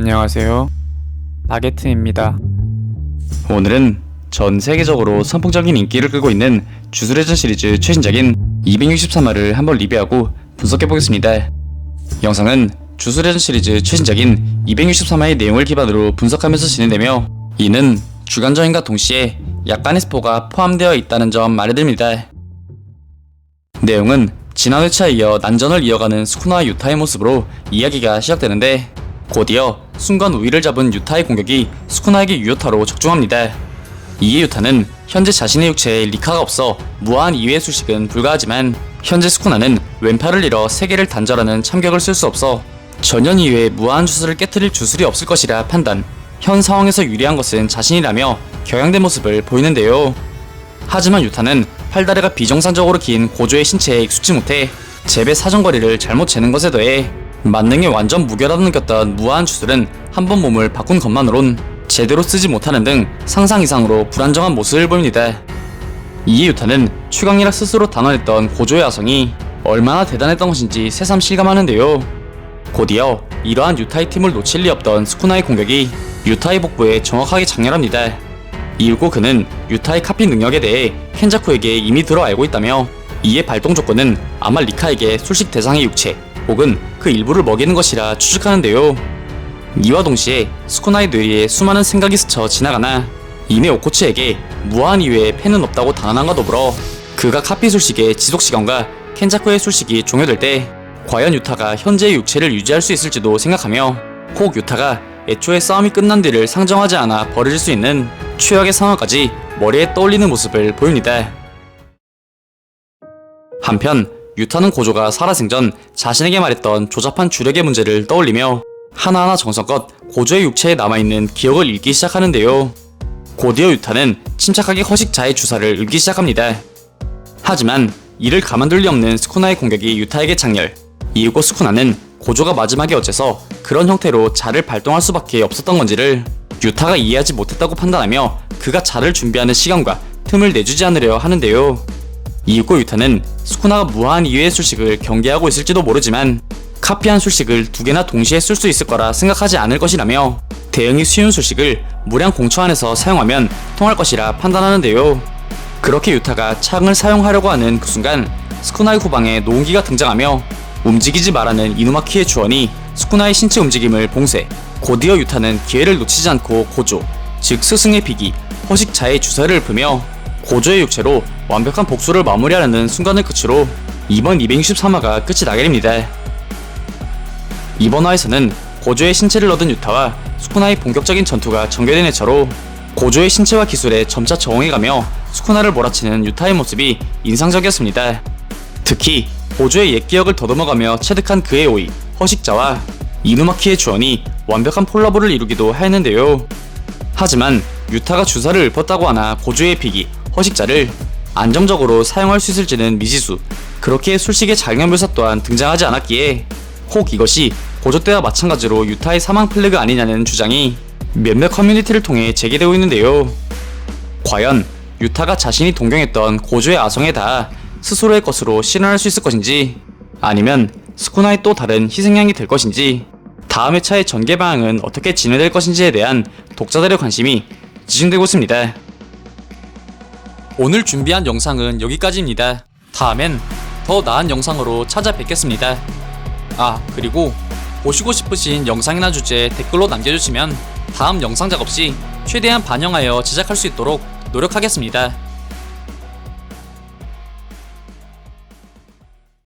안녕하세요. 바게트입니다. 오늘은 전 세계적으로 선풍적인 인기를 끌고 있는 주술회전 시리즈 최신작인 263화를 한번 리뷰하고 분석해보겠습니다. 영상은 주술회전 시리즈 최신작인 263화의 내용을 기반으로 분석하면서 진행되며 이는 주간전인과 동시에 약간의 스포가 포함되어 있다는 점 말해드립니다. 내용은 지난 회차에 이어 난전을 이어가는 스쿠나와 유타의 모습으로 이야기가 시작되는데 곧이어 순간 우위를 잡은 유타의 공격이 스쿠나에게 유효타로 적중합니다. 이에 유타는 현재 자신의 육체에 리카가 없어 무한 2회 수식은 불가하지만 현재 스쿠나는 왼팔을 잃어 세계를 단절하는 참격을 쓸 수 없어 전년 이후에 무한 주술을 깨뜨릴 주술이 없을 것이라 판단 현 상황에서 유리한 것은 자신이라며 격양된 모습을 보이는데요. 하지만 유타는 팔다리가 비정상적으로 긴 고조의 신체에 익숙지 못해 재배 사정거리를 잘못 재는 것에 더해 만능에 완전 무결하다 느꼈던 무한 주술은 한 번 몸을 바꾼 것만으론 제대로 쓰지 못하는 등 상상 이상으로 불안정한 모습을 보입니다. 이에 유타는 최강이라 스스로 단언했던 고조의 아성이 얼마나 대단했던 것인지 새삼 실감하는데요. 곧이어 이러한 유타의 팀을 놓칠 리 없던 스쿠나의 공격이 유타의 복부에 정확하게 장렬합니다. 이윽고 그는 유타의 카피 능력에 대해 켄자쿠에게 이미 들어 알고 있다며 이에 발동 조건은 아마 리카에게 술식 대상의 육체 혹은 그 일부를 먹이는 것이라 추측하는데요. 이와 동시에 스쿠나의 뇌리에 수많은 생각이 스쳐 지나가나 이미 오코츠에게 무한 이외에 팬은 없다고 단언한과 더불어 그가 카피 술식의 지속 시간과 켄자쿠의 술식이 종료될 때 과연 유타가 현재의 육체를 유지할 수 있을지도 생각하며 혹 유타가 애초에 싸움이 끝난 뒤를 상정하지 않아 버려질 수 있는 최악의 상황까지 머리에 떠올리는 모습을 보입니다. 한편 유타는 고조가 살아생전 자신에게 말했던 조잡한 주력의 문제를 떠올리며 하나하나 정성껏 고조의 육체에 남아있는 기억을 읽기 시작하는데요. 곧이어 유타는 침착하게 허식자의 주사를 읽기 시작합니다. 하지만 이를 가만둘 리 없는 스쿠나의 공격이 유타에게 장렬. 이윽고 스쿠나는 고조가 마지막에 어째서 그런 형태로 자를 발동할 수밖에 없었던 건지를 유타가 이해하지 못했다고 판단하며 그가 자를 준비하는 시간과 틈을 내주지 않으려 하는데요. 이윽고 유타는 스쿠나가 무한 이외의 술식을 경계하고 있을지도 모르지만 카피한 술식을 두 개나 동시에 쓸 수 있을 거라 생각하지 않을 것이라며 대응이 쉬운 술식을 무량 공처 안에서 사용하면 통할 것이라 판단하는데요. 그렇게 유타가 창을 사용하려고 하는 그 순간 스쿠나의 후방에 노은기가 등장하며 움직이지 말라는 이누마키의 주원이 스쿠나의 신체 움직임을 봉쇄 곧이어 유타는 기회를 놓치지 않고 고조 즉 스승의 비기 허식자의 주사를 읊으며 고조의 육체로 완벽한 복수를 마무리하려는 순간을 끝으로 이번 263화가 끝이 나게 됩니다. 이번 화에서는 고조의 신체를 얻은 유타와 스쿠나의 본격적인 전투가 전개된 해처로 고조의 신체와 기술에 점차 적응해가며 스쿠나를 몰아치는 유타의 모습이 인상적이었습니다. 특히 고조의 옛 기억을 더듬어가며 체득한 그의 오이 허식자와 이누마키의 주원이 완벽한 폴라보를 이루기도 하였는데요. 하지만 유타가 주사를 읊었다고 하나 고조의 비기 허식자를 안정적으로 사용할 수 있을지는 미지수 그렇게 술식의 장면 묘사 또한 등장하지 않았기에 혹 이것이 고조 때와 마찬가지로 유타의 사망 플래그 아니냐는 주장이 몇몇 커뮤니티를 통해 제기되고 있는데요. 과연 유타가 자신이 동경했던 고조의 아성에 다 스스로의 것으로 실현할 수 있을 것인지 아니면 스쿠나의 또 다른 희생양이 될 것인지 다음 회차의 전개 방향은 어떻게 진행될 것인지에 대한 독자들의 관심이 지중되고 있습니다. 오늘 준비한 영상은 여기까지입니다. 다음엔 더 나은 영상으로 찾아뵙겠습니다. 아, 그리고 보시고 싶으신 영상이나 주제 댓글로 남겨주시면 다음 영상 작업 시 최대한 반영하여 제작할 수 있도록 노력하겠습니다.